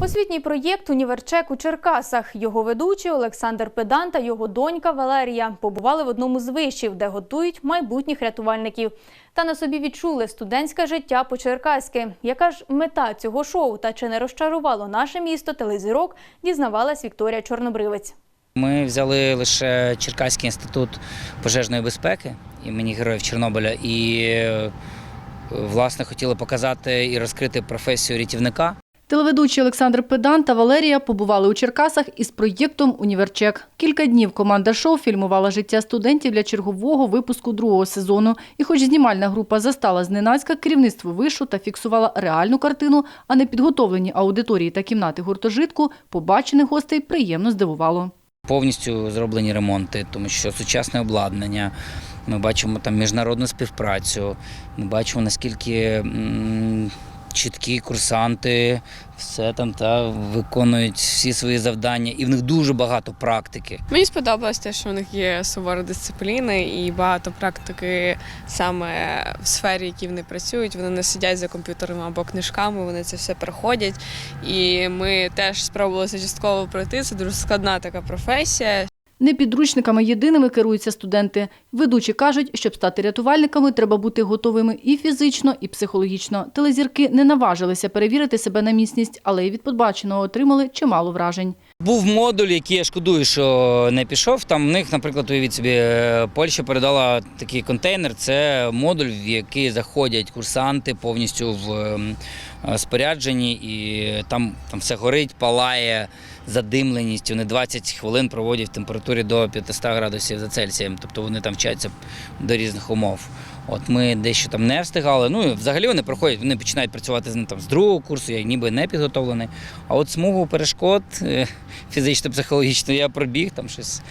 Освітній проєкт Універчек у Черкасах. Його ведучий Олександр Педан та його донька Валерія побували в одному з вишів, де готують майбутніх рятувальників. Та на собі відчули студентське життя по-черкаськи. Яка ж мета цього шоу та чи не розчарувало наше місто телезірок, дізнавалась Вікторія Чорнобривець. Ми взяли лише Черкаський інститут пожежної безпеки імені Героїв Чорнобиля і е, власне хотіли показати і розкрити професію рятівника. Телеведучий Олександр Педан та Валерія побували у Черкасах із проєктом Універчек. Кілька днів команда шоу фільмувала життя студентів для чергового випуску другого сезону. І хоч знімальна група застала зненацька керівництво вишу та фіксувала реальну картину, а не підготовлені аудиторії та кімнати гуртожитку, побачених гостей приємно здивувало. Повністю зроблені ремонти, тому що сучасне обладнання. Ми бачимо там міжнародну співпрацю. Ми бачимо наскільки чіткі курсанти все там та виконують всі свої завдання, і в них дуже багато практики. Мені сподобалось те, що у них є сувора дисципліна і багато практики саме в сфері, в якій вони працюють. Вони не сидять за комп'ютерами або книжками, вони це все проходять. І ми теж спробували це частково пройти. Це дуже складна така професія. Не підручниками єдиними керуються студенти. Ведучі кажуть, щоб стати рятувальниками, треба бути готовими і фізично, і психологічно. Телезірки не наважилися перевірити себе на міцність, але й від подбаченого отримали чимало вражень. Був модуль, який я шкодую, що не пішов. Там в них, наприклад, уявіть собі, е, Польща передала такий контейнер. Це модуль, в який заходять курсанти повністю в ем, е, спорядженні, і там, там все горить, палає, задимленість. Вони 20 хвилин проводять в температурі до 500 градусів за Цельсієм. Тобто вони там вчаться до різних умов. От ми дещо там не встигали. Ну і взагалі вони проходять, вони починають працювати з ним там з другого курсу, я ніби не підготовлений. А от смугу перешкод е, фізично-психологічно я пробіг, там щось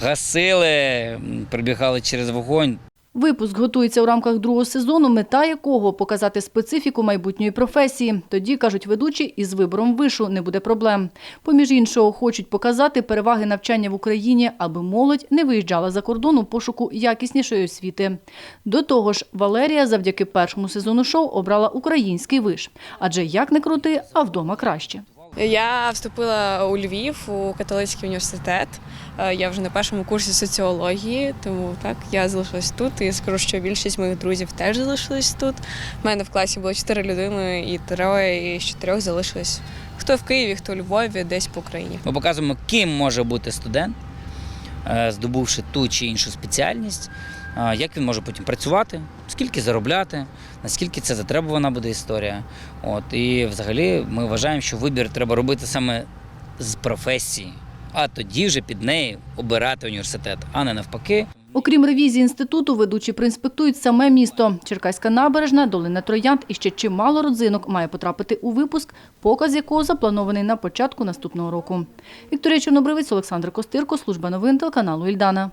гасили, пробігали через вогонь. Випуск готується у рамках другого сезону, мета якого показати специфіку майбутньої професії. Тоді, кажуть ведучі, із вибором вишу не буде проблем. Поміж іншого, хочуть показати переваги навчання в Україні, аби молодь не виїжджала за кордон у пошуку якіснішої освіти. До того ж, Валерія завдяки першому сезону шоу обрала український виш. Адже як не крути, а вдома краще. Я вступила у Львів у католицький університет. Е, Я вже на першому курсі соціології, тому так я залишилась тут. І скажу, що більшість моїх друзів теж залишились тут. У мене в класі було чотири людини, і троє із чотирьох залишились. Хто в Києві, хто у Львові, десь по Україні. Ми показуємо, ким може бути студент, здобувши ту чи іншу спеціальність, е, як він може потім працювати, скільки заробляти, наскільки це затребувана буде історія. От, і взагалі ми вважаємо, що вибір треба робити саме з професії, а тоді вже під неї обирати університет, а не навпаки. Окрім ревізії інституту, ведучі проінспектують саме місто. Черкаська набережна, долина Троянд і ще чимало родзинок має потрапити у випуск, показ якого запланований на початку наступного року. Вікторія Чорнобривець, Олександр Костирко, служба новин телеканалу Ільдана.